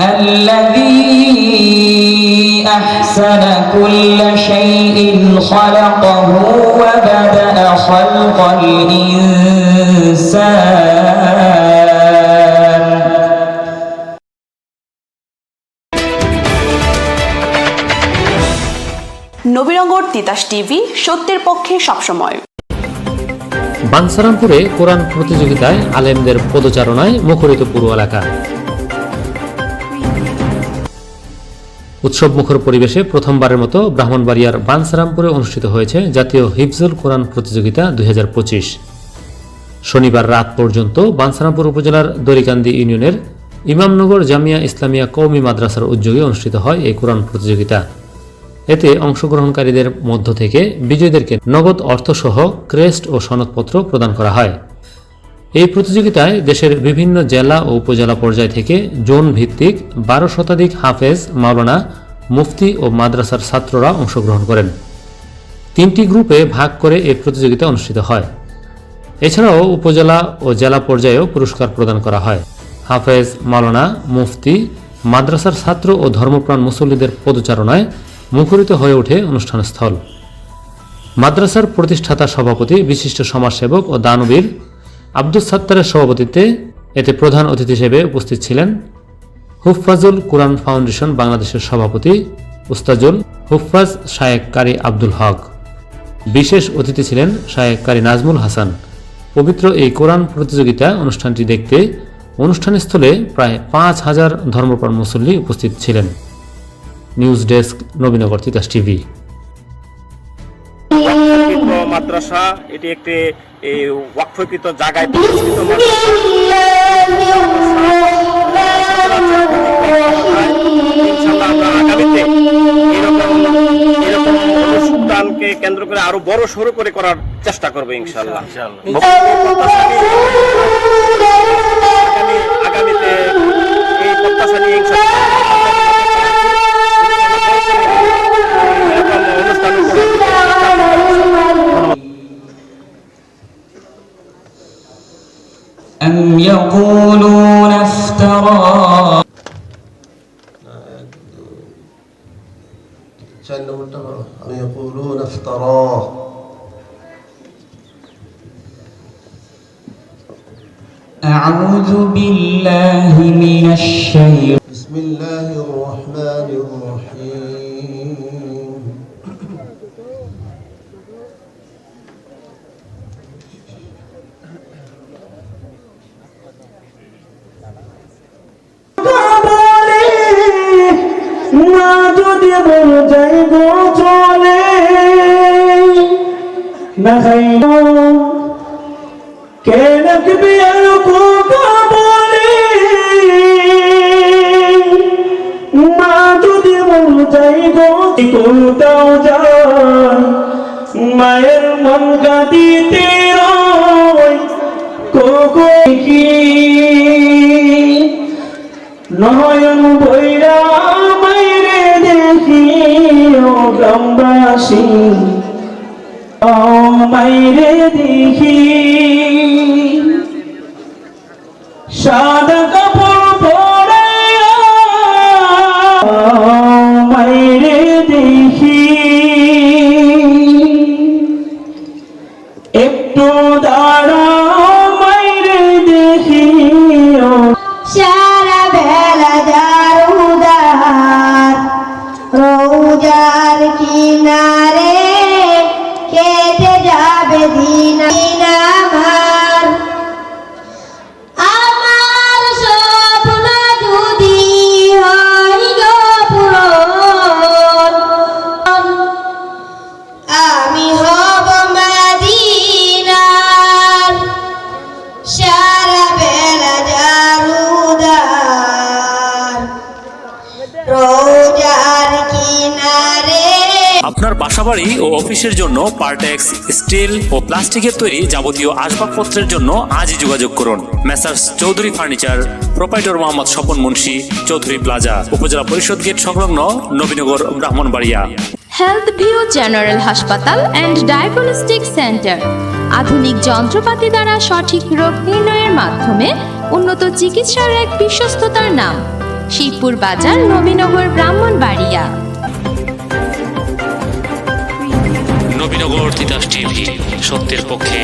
الذي أحسن كل شيء خلقه وبدأ خلق الإنسان Nabinagar Titas TV সত্যের পক্ষে সবসময় বানসারামপুরে কোরআন প্রতিযোগিতায় আলেমদের পদচারণায় মুখরিত পুরো এলাকা উৎসব মুখর পরিবেশে প্রথমবারের মতো ব্রাহ্মণবাড়িয়ার বানসারামপুরে অনুষ্ঠিত হয়েছে জাতীয় হিফজুল কোরআন প্রতিযোগিতা দুই হাজার পঁচিশ। শনিবার রাত পর্যন্ত বানসারামপুর উপজেলার দরিকান্দি ইউনিয়নের ইমামনগর জামিয়া ইসলামিয়া কওমি মাদ্রাসার উদ্যোগে অনুষ্ঠিত হয় এই কোরআন প্রতিযোগিতা। এতে অংশগ্রহণকারীদের মধ্য থেকে বিজয়ীদেরকে নগদ অর্থসহ ক্রেস্ট ও সনদপত্র প্রদান করা হয়। এই প্রতিযোগিতায় দেশের বিভিন্ন জেলা ও উপজেলা পর্যায় থেকে জোন ভিত্তিক বারো শতাধিক হাফেজ মাওলানা, মুফতি ও মাদ্রাসার ছাত্ররা অংশগ্রহণ করেন। তিনটি গ্রুপে ভাগ করে এই প্রতিযোগিতা অনুষ্ঠিত হয়। এছাড়াও উপজেলা ও জেলা পর্যায়েও পুরস্কার প্রদান করা হয়। হাফেজ মাওলানা, মুফতি, মাদ্রাসার ছাত্র ও ধর্মপ্রাণ মুসল্লিদের পদচারণায় মুখরিত হয়ে ওঠে অনুষ্ঠানস্থল। মাদ্রাসার প্রতিষ্ঠাতা সভাপতি, বিশিষ্ট সমাজসেবক ও দানবীর আব্দুস সাত্তারের সভাপতিত্বে এতে প্রধান অতিথি হিসেবে উপস্থিত ছিলেন হুফফাজুল কোরআন ফাউন্ডেশন বাংলাদেশের সভাপতি উস্তাজুল হুফফাজ শায়েক কারি আব্দুল হক। বিশেষ অতিথি ছিলেন শায়েক কারি নাজমুল হাসান। পবিত্র এই কোরআন প্রতিযোগিতা অনুষ্ঠানটি দেখতে অনুষ্ঠানস্থলে প্রায় পাঁচ হাজার ধর্মপ্রাণ মুসল্লি উপস্থিত ছিলেন। News desk Nabinagar Titas TV. মাদ্রাসা এটি একটি ওয়াকফকৃত জায়গায় প্রতিষ্ঠিত আগামীতে এরকম এরকম অনুষ্ঠানকে কেন্দ্র করে আরও বড় সড়ো করে করার চেষ্টা করব ইনশাল্লাহ আগামীতে এই প্রত্যাশা নিয়ে ইনশাআল্লাহ। يقولون افترى. أم يقولون افتراه أعوذ بالله من الشيطان. بسم الله الرحمن الرحيم. যদি বল যাই গো চলে, না খাইল কে রাখবি আর কোকা বলে? মা যদি বল যাই গো কোথাও যায়, মায়ের মন কাঁদিতে রয় গ্রামবাসী ও দেখি। সাদা সারা বেলা জারুদার রোজার কিনারে আপনার বাসাবাড়ি ও অফিসের জন্য পার্টেক্স স্টিল ও প্লাস্টিকের তৈরি যাবতীয় আসবাবপত্রের জন্য আজই যোগাযোগ করুন। Messrs Chowdhury furniture proprietor Mohammad Swapan Munshi Chowdhury plaza উপজেলা পরিষদ গেট সংলগ্ন Nabinagar Brahmanbaria. Health view general হাসপাতাল অ্যান্ড ডায়াগনস্টিক সেন্টার আধুনিক যন্ত্রপাতি দ্বারা সঠিক রোগ নির্ণয়ের মাধ্যমে উন্নত চিকিৎসার এক বিশ্বস্ততার নাম, শিবপুর বাজার, নবীনগর, ব্রাহ্মণবাড়িয়া। নবীনগর তিতাস টিভি, সত্যের পক্ষে